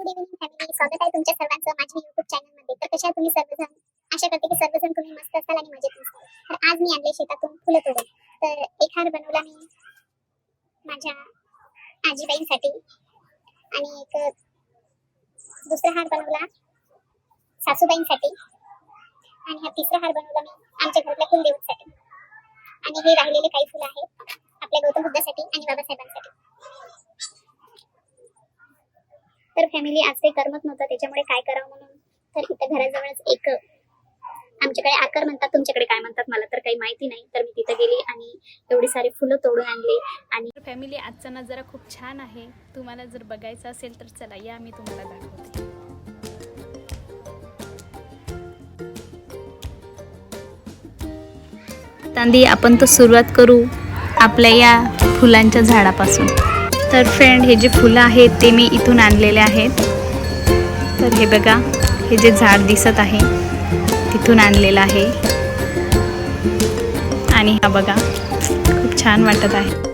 Good evening family स्वागत आहे तुमच्या सर्वांचं माझ्या युट्यूब चॅनलमध्ये तर कशा तुम्ही सर्वजण? आशा करते की सर्वजण तुम्ही मस्त असाल आणि मजेत असाल तर आज मी आणले शेतातून फुलं तोडून. तर एक हार बनवला मी माझ्या आजीबाईंसाठी. आणि एक दुसरा हार बनवला सासूबाईंसाठी. आणि हा तिसरा हार बनवला मी आमच्या घरातल्या कुलदेवसाठी. आणि हे राहिलेले काही फुलं आहेत आपल्या गौतम बुद्धासाठी आणि बाबासाहेबांसाठी. तर फॅमिली आज काही करमत नव्हतं. त्याच्यामुळे काय करावं म्हणून? तर इथं घराजवळच एक आमच्याकडे आकार म्हणतात. तुमच्याकडे काय म्हणतात मला तर काही माहिती नाही. तर मी तिथं गेली आणि एवढी सारी फुलं तोडून आणली. आणि फॅमिली आजचा नजारा खूप छान आहे. तुम्हाला जर बघायचं असेल तर चला या मी तुम्हाला दाखवते. तांदी आपण तर सुरुवात करू आपल्या या फुलांच्या झाडापासून. तर फ्रेंड हे जे फुलं आहेत ते मी इथून आणलेले आहेत. तर हे बघा हे जे झाड दिसत आहे तिथून आणलेलं आहे. आणि हा बघा खूप छान वाटत आहे.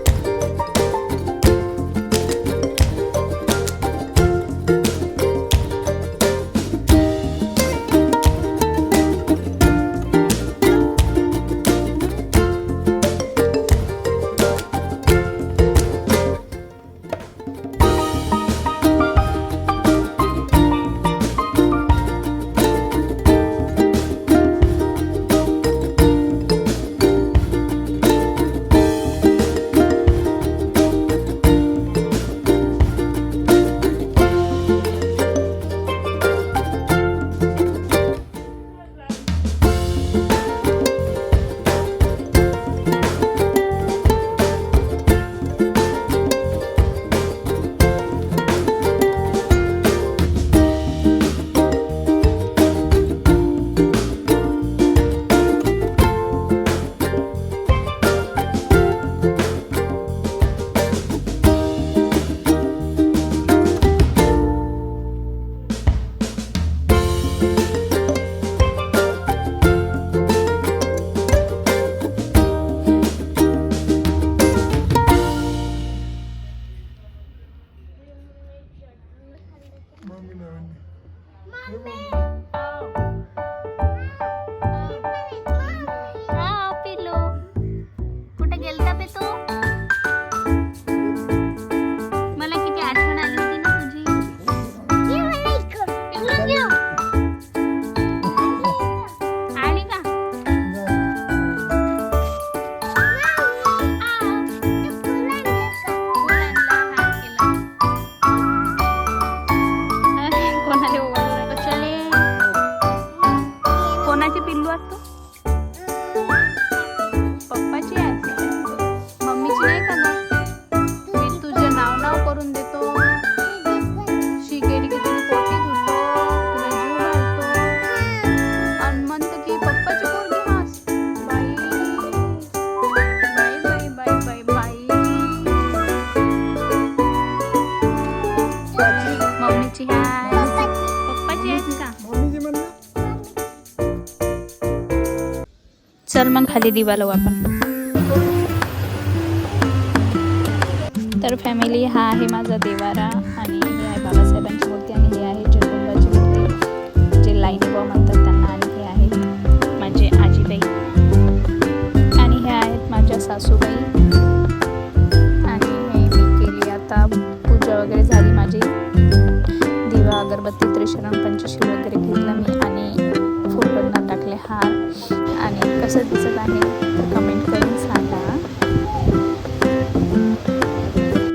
हा Hôm चल मग खाली दिवा लावू आपण. तर फॅमिली हा आहे माझा देवारा आणि हे आहे बाबासाहेबांची मूर्ती आणि हे आहे जगदंबाची मूर्ती. जे लाईनीबा म्हणतात त्यांना आणि हे आहेत माझे आजीबाई. आणि हे आहेत माझ्या सासूबाई. आणि हे मी केली आता पूजा वगैरे झाली माझी. दिवा अगरबत्ती त्रिशरण पंचशील वगैरे घेतला मी आणि फोटोंना टाकले हार. कसं दिसत आहे. तर कमेंट